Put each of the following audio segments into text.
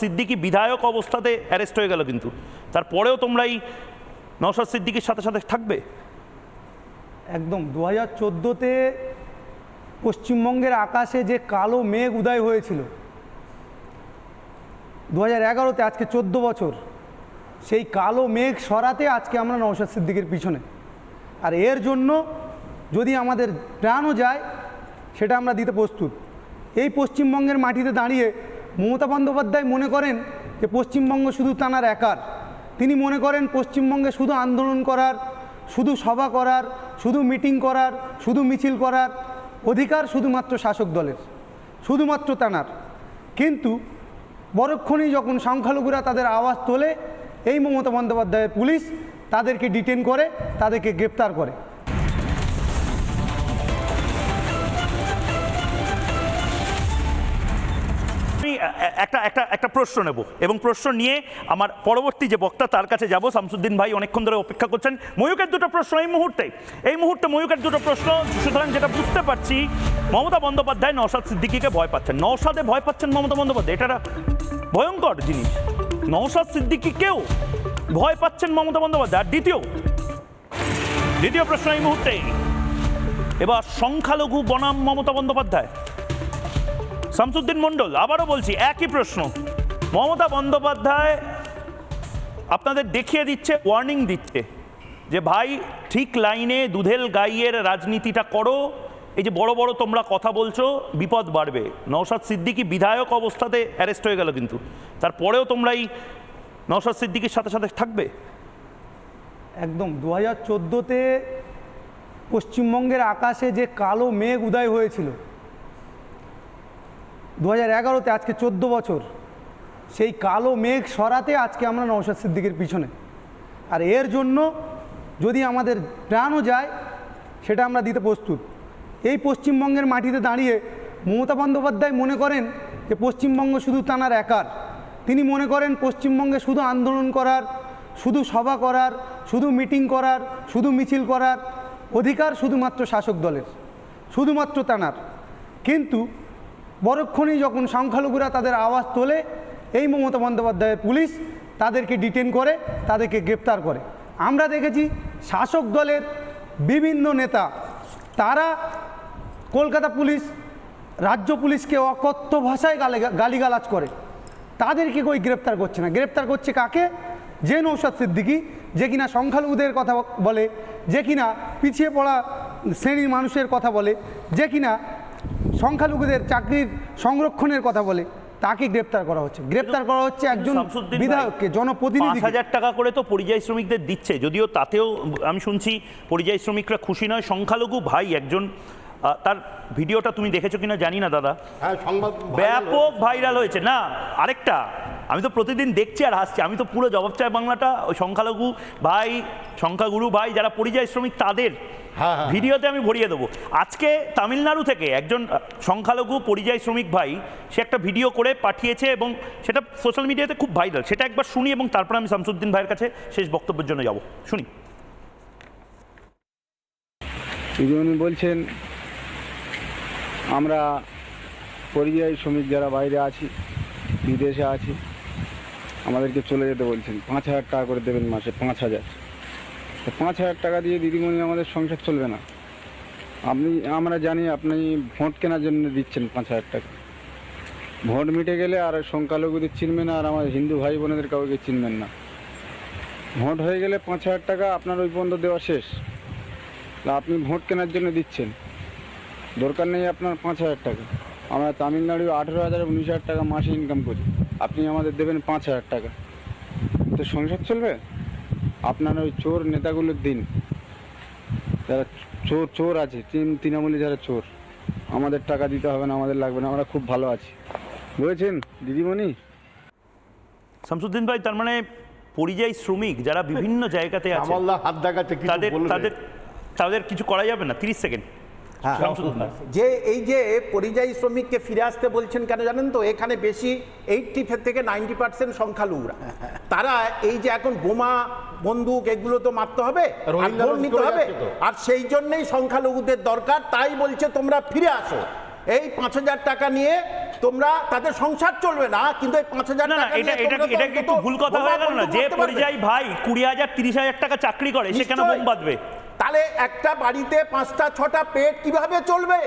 সিদ্দিকি বিধায়ক অবস্থাতে অ্যারেস্ট হয়ে গেল কিন্তু। তারপরেও তোমরা এই নওশাদ সিদ্দিকির সাথে সাথে থাকবে? একদম দু হাজার চোদ্দোতে পশ্চিমবঙ্গের আকাশে যে কালো মেঘ উদয় হয়েছিল দু হাজার এগারোতে আজকে চোদ্দ বছর, সেই কালো মেঘ সরাতে আজকে আমরা নৌসাদ সিদ্দিকের পিছনে। আর এর জন্য যদি আমাদের প্রাণও যায়, সেটা আমরা দিতে প্রস্তুত। এই পশ্চিমবঙ্গের মাটিতে দাঁড়িয়ে মমতা বন্দ্যোপাধ্যায় মনে করেন যে পশ্চিমবঙ্গ শুধু তাঁর একার। তিনি মনে করেন পশ্চিমবঙ্গে শুধু আন্দোলন করার, শুধু সভা করার, শুধু মিটিং করার, শুধু মিছিল করার অধিকার শুধুমাত্র শাসক দলের, শুধুমাত্র তানার কিন্তু পরক্ষণেই যখন সংখ্যালঘুরা তাদের আওয়াজ তোলে, এই মমতা বন্দ্যোপাধ্যায়ের পুলিশ তাদেরকে ডিটেন করে, তাদেরকে গ্রেপ্তার করে। আমি একটা একটা একটা প্রশ্ন নেব। এবং প্রশ্ন নিয়ে আমার পরবর্তী যে বক্তা তার কাছে যাব, শামসুদ্দিন ভাই অনেকক্ষণ ধরে অপেক্ষা করছেন। ময়ূকের দুটো প্রশ্ন এই মুহূর্তে। এই মুহূর্তে ময়ূকের দুটো প্রশ্ন। সুতরাং যেটা বুঝতে পারছি, মমতা বন্দ্যোপাধ্যায় নওশাদ সিদ্দিকিকে ভয় পাচ্ছেন। নওশাদে ভয় পাচ্ছেন মমতা বন্দ্যোপাধ্যায়। এটা ভয়ঙ্কর জিনিস। নওশাদ সিদ্দিকিকেও ভয় পাচ্ছেন মমতা বন্দ্যোপাধ্যায়। আর দ্বিতীয় দ্বিতীয় প্রশ্ন এই মুহূর্তে। এবার সংখ্যালঘু বনাম মমতা বন্দ্যোপাধ্যায়। শামসুদ্দিন মণ্ডল, আবারও বলছি, একই প্রশ্ন। মমতা বন্দ্যোপাধ্যায় আপনাদের দেখিয়ে দিচ্ছে ওয়ার্নিং দিচ্ছে, যে ভাই, ঠিক লাইনে দুধেল গাইয়ের রাজনীতিটা করো, এই যে বড় বড় তোমরা কথা বলছো, বিপদ বাড়বে। নওশাদ সিদ্দিকি বিধায়ক অবস্থাতে অ্যারেস্ট হয়ে গেল কিন্তু। তারপরেও তোমরা এই নওশাদ সিদ্দিকির সাথে সাথে থাকবে? একদম দু হাজার চোদ্দোতে পশ্চিমবঙ্গের আকাশে যে কালো মেঘ উদয় হয়েছিল দু হাজার এগারোতে আজকে চোদ্দ বছর। সেই কালো মেঘ সরাতে আজকে আমরা নৌসাদ সিদ্দিকের পিছনে। আর এর জন্য যদি আমাদের প্রাণও যায়, সেটা আমরা দিতে প্রস্তুত। এই পশ্চিমবঙ্গের মাটিতে দাঁড়িয়ে মমতা বন্দ্যোপাধ্যায় মনে করেন যে পশ্চিমবঙ্গ শুধু তাঁর একার। তিনি মনে করেন পশ্চিমবঙ্গে শুধু আন্দোলন করার, শুধু সভা করার, শুধু মিটিং করার, শুধু মিছিল করার অধিকার শুধুমাত্র শাসক দলের, শুধুমাত্র তানার কিন্তু পরক্ষণেই যখন সংখ্যালঘুরা তাদের আওয়াজ তোলে, এই মমতা বন্দ্যোপাধ্যায়ের পুলিশ তাদেরকে ডিটেন করে, তাদেরকে গ্রেপ্তার করে। আমরা দেখেছি শাসক দলের বিভিন্ন নেতা, তারা কলকাতা পুলিশ, রাজ্য পুলিশকে অকথ্য ভাষায় গালি, গালিগালাজ করে। তাদেরকে কই গ্রেপ্তার করছে না? গ্রেপ্তার করছে কাকে? যে নৌসাদ সিদ্দিকি, যে কিনা সংখ্যালঘুদের কথা বলে, যে কিনা পিছিয়ে পড়া শ্রেণির মানুষের কথা বলে, যে কিনা সংখ্যালঘুদের চাকরির সংরক্ষণের কথা বলে তাকে গ্রেপ্তার করা হচ্ছে। গ্রেপ্তার করা হচ্ছে একজন বিধায়ককে জনপ্রতিনিধি হাজার টাকা করে তো পরিযায়ী শ্রমিকদের দিচ্ছে যদিও তাতেও আমি শুনছি পরিযায়ী শ্রমিকরা খুশি নয়। সংখ্যালঘু ভাই একজন তার ভিডিওটা তুমি দেখেছ কিনা জানি না দাদা। হ্যাঁ সংবাদ ব্যাপক ভাইরাল হয়েছে। না আরেকটা আমি তো প্রতিদিন দেখছি আর হাসছি। আমি তো পুরো জবাব চাই বাংলাটা ওই সংখ্যালঘু ভাই সংখ্যাগুরু ভাই যারা পরিযায়ী শ্রমিক তাদের হ্যাঁ, হ্যাঁ। ভিডিওতে আমি ভরিয়ে দেবো। আজকে তামিলনাড়ু থেকে একজন সংখ্যালঘু পরিযায়ী শ্রমিক ভাই সে একটা ভিডিও করে পাঠিয়েছে এবং সেটা সোশ্যাল মিডিয়াতে খুব ভাইরাল। সেটা একবার শুনি এবং তারপর আমি শামসুদ্দিন ভাইয়ের কাছে শেষ বক্তব্যের জন্য যাব। শুনি। উনি বলছেন আমরা পরিযায়ী শ্রমিক যারা বাইরে আছি বিদেশে আছি আমাদেরকে চলে যেতে বলছেন। পাঁচ হাজার টাকা করে দেবেন মাসে, পাঁচ হাজার। তো পাঁচ হাজার টাকা দিয়ে দিদিমণি আমাদের সংসার চলবে না। আপনি, আমরা জানি আপনি ভোট কেনার জন্য দিচ্ছেন পাঁচ হাজার টাকা। ভোট মিটে গেলে আর সংখ্যালঘুদের না, আর আমার হিন্দু ভাই বোনেদের কাউকে চিনবেন না। ভোট হয়ে গেলে পাঁচ হাজার টাকা আপনার ওই পর্যন্ত দেওয়া শেষ। আপনি ভোট কেনার জন্য দিচ্ছেন। দরকার নেই আপনার পাঁচ হাজার টাকা। আমরা তামিলনাড়ু আঠেরো হাজার উনিশ হাজার টাকা মাসে ইনকাম করি। আপনি আমাদের দেবেন পাঁচ হাজার টাকা। তো সংসার চলবে? আপনার ওই চোর নেতাগুলোর দিন। যারা চোর চোর আছে তিন তৃণমূলী যারা চোর আমাদের টাকা দিতে হবে না আমাদের লাগবে না আমরা খুব ভালো আছি। বুঝেছেন দিদিমণি? শামসুদ্দিন ভাই তার মানে পরিযায়ী শ্রমিক যারা বিভিন্ন জায়গাতে আছে হাত দেখাচ্ছে তাদের তাদের তাদের কিছু করা যাবে না? তিরিশ সেকেন্ড। যে এই যে পরিযায়ী শ্রমিককে ফিরে আসতে বলছেন কেন জানেন তো? এখানে বেশি এইটটি থেকে নাইনটি পার্সেন্ট সংখ্যালঘুরা। তারা এই যে এখন বোমা বন্দুক এগুলো তো মারতে হবে নিতে হবে আর সেই জন্যই সংখ্যালঘুদের দরকার তাই বলছে তোমরা ফিরে আসো। এই পাঁচ হাজার টাকা নিয়ে তোমরা তাদের সংসার চলবে না কিন্তু এই পাঁচ হাজার টাকা এটা এটা এটা একটু ভুল কথা হয়ে গেল না? যে। পরিযায়ী ভাই কুড়ি হাজার তিরিশ হাজার টাকা চাকরি করে সে কেন বোম বাঁধবে? তাহলে একটা বাড়িতে পাঁচটা ছটা পেট কীভাবে চলবে?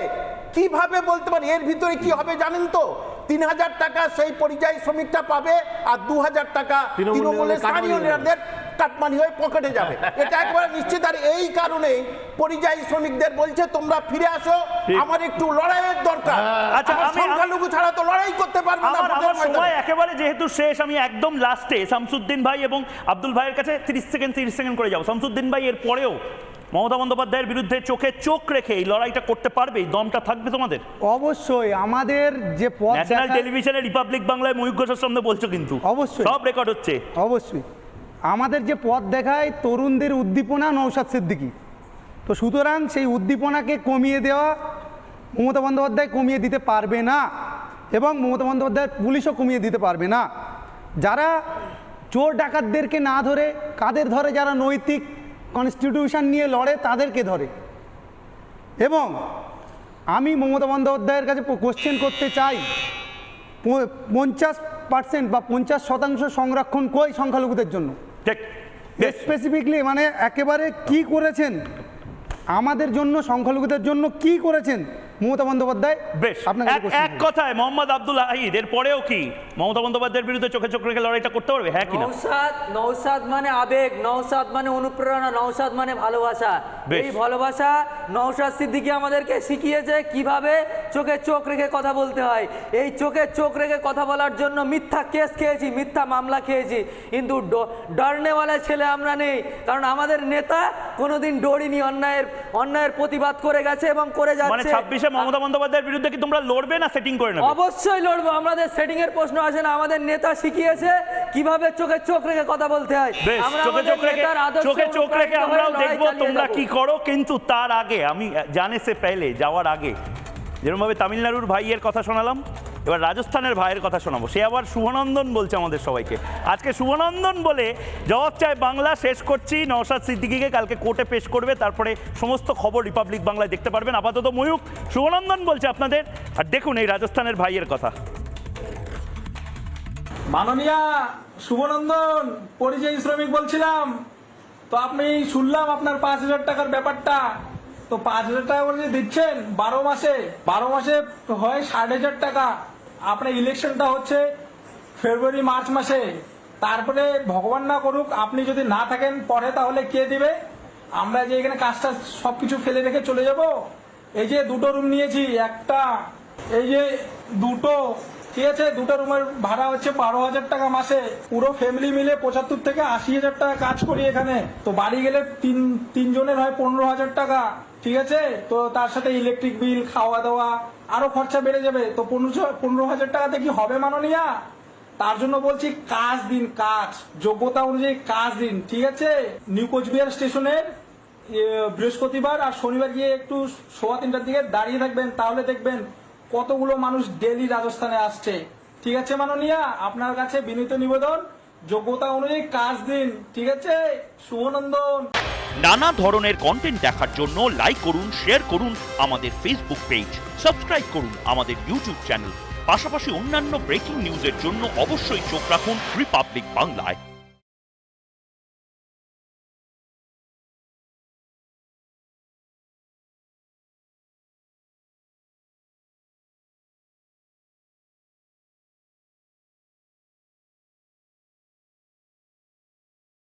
কীভাবে বলতে পারি? এর ভিতরে কি হবে জানেন তো? তিন হাজার টাকা সেই পরিযায়ী শ্রমিকটা পাবে আর দু হাজার টাকা তৃণমূল তৃণমূলের স্থানীয় হয়ে কাটমানি হয়ে পকেটে যাবে। এটা একবার নিশ্চিত। আর এই কারণেই পরিযায়ী শ্রমিকদের বলছে তোমরা ফিরে আসো। আমার একটু লড়াইয়ের দরকার। আচ্ছা, আমি- সংখ্যালঘু ছাড়া তো লড়াই করতে পারব না আমার। সময় একেবারে যেহেতু শেষ আমি একদম লাস্টে শামসুদ্দিন ভাই এবং আব্দুল ভাইয়ের কাছে তিরিশ সেকেন্ড তিরিশ সেকেন্ড করে যাব। শামসুদ্দিন ভাই এর পরেও মমতা বন্দ্যোপাধ্যায়ের বিরুদ্ধে চোখে চোখ রেখে এই লড়াইটা করতে পারবে? দমটা থাকবে তোমাদের? অবশ্যই আমাদের যে পথ ন্যাশনাল টেলিভিশনে রিপাবলিক বাংলায় ময়ূর ঘোষের সামনে বলছো কিন্তু। অবশ্যই। সব রেকর্ড হচ্ছে। অবশ্যই। আমাদের যে পথ দেখায় তরুণদের উদ্দীপনা নৌসাদ সিদ্দিকি। তো সুতরাং সেই উদ্দীপনাকে কমিয়ে দেওয়া মমতা বন্দ্যোপাধ্যায় কমিয়ে দিতে পারবে না এবং মমতা বন্দ্যোপাধ্যায় পুলিশও কমিয়ে দিতে পারবে না। যারা চোর ডাকাতদেরকে না ধরে কাদের ধরে যারা নৈতিক কনস্টিটিউশন নিয়ে লড়ে তাদেরকে ধরে। এবং আমি মমতা বন্দ্যোপাধ্যায়ের কাছে কোশ্চেন করতে চাই পঞ্চাশ পার্সেন্ট বা পঞ্চাশ শতাংশ সংরক্ষণ কই সংখ্যালঘুদের জন্য? ঠিক স্পেসিফিকলি মানে একেবারে কি করেছেন? আমাদের জন্য সংখ্যালঘুদের জন্য কি করেছেন? মমতা বন্দ্যোপাধ্যায় বেশ আপনার এক এক কথায় মোহাম্মদ আব্দুল আহিদ এর পরেও কি? মমতা বন্দ্যোপাধ্যায়ের বিরুদ্ধে চোখে চোখ রেখে লড়াইটা করতে পারবে? হ্যাঁ কি নৌসাদ নৌসাদ মানে আবেগ নৌসাদ মানে অনুপ্রেরণা নৌসাদ মানে ভালোবাসা। এই ভালোবাসা নৌসাদ সিদ্দিকি আমাদেরকে শিখিয়েছে কীভাবে চোখে চোখ রেখে কথা বলতে হয়। এই চোখে চোখ রেখে কথা বলার জন্য মিথ্যা কেস খেয়েছি মিথ্যা মামলা খেয়েছি। কিন্তু ডরনেওয়ালা ছেলে আমরা নেই। কারণ আমাদের নেতা কোনোদিন ডরিনি অন্যায়ের অন্যায়ের প্রতিবাদ করে গেছে এবং করে মানে যাচ্ছে ছাব্বিশে মমতা বন্দ্যোপাধ্যায়ের বিরুদ্ধে কি তোমরা লড়বে না সেটিং করে নেবে? অবশ্যই লড়বো আমাদের সেটিং এর প্রশ্ন আসে না। আমাদের নেতা শিখিয়েছে কীভাবে চোখে চোখ রেখে কথা বলতে হয়। আমরা চোখে চোখ রেখে আমরাও দেখব তোমরা। কি করো কিন্তু তার আগে, আমি জানে সে পেলে, যাওয়ার আগে। যেরকমভাবে তামিলনাড়ুর ভাইয়ের কথা শোনালাম, এবার রাজস্থানের ভাইয়ের কথা শোনাবো। সে আবার শুভনন্দন বলছে আমাদের সবাইকে। আজকে শুভনন্দন বলে জবাব চায় বাংলা, শেষ করছি। নওশাদ সিদ্দিকিকে কালকে কোর্টে পেশ করবে, তারপরে সমস্ত খবর রিপাবলিক বাংলায় দেখতে পারবেন। আপাতত ময়ূক শুভনন্দন বলছে আপনাদের। আর দেখুন এই রাজস্থানের ভাইয়ের কথা। মাননীয়া শুভনন্দন, পরিযায়ী শ্রমিক বলছিলাম। তো আপনি শুনলাম আপনার পাঁচ হাজার টাকার ব্যাপারটা। তো পাঁচ হাজার টাকা করে দিচ্ছেন, বারো মাসে বারো মাসে হয় ষাট হাজার টাকা। আপনার ইলেকশনটা হচ্ছে ফেব্রুয়ারি, মার্চ মাসে। তারপরে ভগবান না করুক, আপনি যদি না থাকেন, পরে তাহলে কে দিবে? আমরা যে এখানে কাজটা সবকিছু ফেলে রেখে চলে যাব। এই যে দুটো রুম নিয়েছি, একটা, এই যে দুটো ঠিক আছে, দুটো রুমের ভাড়া হচ্ছে বারো হাজার টাকা মাসে। পুরো ফ্যামিলি মিলে পঁচাত্তর থেকে আশি হাজার টাকা কাজ করি এখানে। তো বাড়ি গেলে তিন, তিনজনের হয় পনেরো হাজার টাকা। ঠিক আছে? তো তার সাথে ইলেকট্রিক বিল খাওয়া দাওয়া, আরও খরচা বেড়ে যাবে। তো পনেরো পনেরো হাজার টাকাতে কি হবে মাননীয়া? তার জন্য বলছি কাজ দিন, কাজ। যোগ্যতা অনুযায়ী কাজ দিন, ঠিক আছে? নিউ কোচবিহার স্টেশনের বৃহস্পতিবার আর শনিবার গিয়ে একটু সোয়া তিনটার দিকে দাঁড়িয়ে থাকবেন, তাহলে দেখবেন কতগুলো মানুষ ডেলি রাজস্থানে আসছে? ঠিক আছে, মাননীয়া? আপনার কাছে বিনীত নিবেদন, যোগ্যতা অনুযায়ী কাজ দিন, ঠিক আছে? শুভনন্দন। নানা ধরনের কন্টেন্ট দেখার জন্য লাইক করুন শেয়ার করুন আমাদের ফেসবুক পেজ সাবস্ক্রাইব করুন আমাদের ইউটিউব চ্যানেল পাশাপাশি অন্যান্য ব্রেকিং নিউজের জন্য অবশ্যই চোখ রাখুন রিপাবলিক বাংলায়